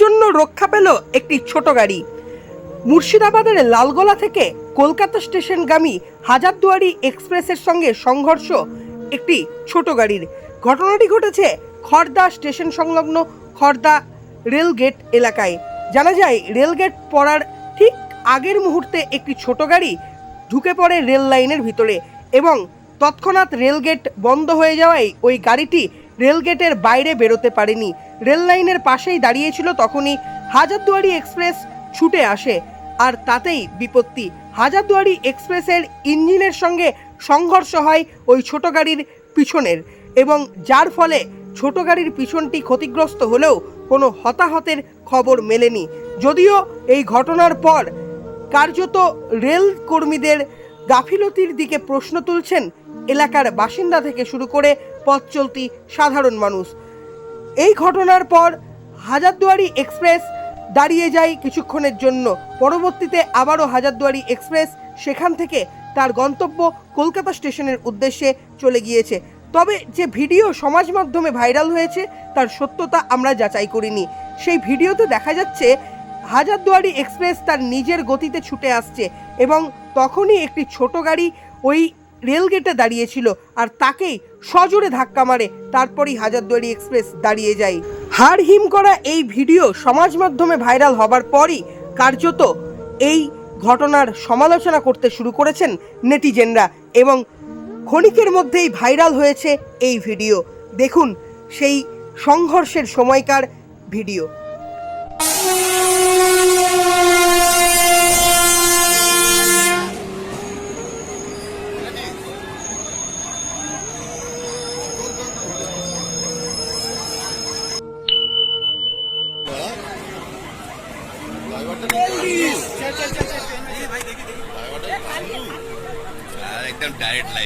রক্ষা পেল একটি ছোট গাড়ি। মুর্শিদাবাদের লালগোলা থেকে কলকাতা স্টেশনগামী হাজারদুয়ারি এক্সপ্রেসের সঙ্গে সংঘর্ষ একটি ছোট গাড়ির। ঘটনাটি ঘটেছে খড়দা স্টেশন সংলগ্ন খড়দা রেলগেট এলাকায়। জানা যায়, রেলগেট পড়ার ঠিক আগের মুহূর্তে একটি ছোট গাড়ি ঢুকে পড়ে রেল লাইনের ভিতরে এবং তৎক্ষণাৎ রেলগেট বন্ধ হয়ে যাওয়ায় ওই গাড়িটি রেলগেটের বাইরে বেরোতে পারেনি। রেল লাইনের পাশেই দাঁড়িয়েছিল তখনই হাজারদুয়ারি এক্সপ্রেস ছুটে আসে, আর তাতেই বিপত্তি। হাজারদুয়ারি এক্সপ্রেসের ইঞ্জিনের সঙ্গে সংঘর্ষ হয় ওই ছোট গাড়ির পিছনের এবং যার ফলে ছোট গাড়ির পিছনটি ক্ষতিগ্রস্ত হলেও কোনো হতাহতের খবর মেলেনি। যদিও এই ঘটনার পর কার্যত রেল কর্মীদের গাফিলতির দিকে প্রশ্ন তুলছেন এলাকার বাসিন্দা থেকে শুরু করে পথ চলতি সাধারণ মানুষ। এই ঘটনার পর হাজারদুয়ারি এক্সপ্রেস দাঁড়িয়ে যায় কিছুক্ষণের জন্য। পরবর্তীতে আবারও হাজারদুয়ারি এক্সপ্রেস সেখান থেকে তার গন্তব্য কলকাতা স্টেশনের উদ্দেশ্যে চলে গিয়েছে। তবে যে ভিডিও সমাজ মাধ্যমে ভাইরাল হয়েছে, তার সত্যতা আমরা যাচাই করিনি। সেই ভিডিওতে দেখা যাচ্ছে, হাজারদুয়ারি এক্সপ্রেস তার নিজের গতিতে ছুটে আসছে এবং তখনই একটি ছোট গাড়ি ওই রেলগেটে দাঁড়িয়েছিল আর তাকেই সজোরে ধাক্কা মারে, তারপরই হাজারদুয়ারি এক্সপ্রেস দাঁড়িয়ে যায়। হাড় হিম করা এই ভিডিও সমাজ মাধ্যমে ভাইরাল হবার পরই কার্যত এই ঘটনার সমালোচনা করতে শুরু করেছেন নেটিজেনরা এবং ক্ষণিকের মধ্যেই ভাইরাল হয়েছে এই ভিডিও। দেখুন সেই সংঘর্ষের সময়কার ভিডিও। एकदम डायरेक्ट लाइफ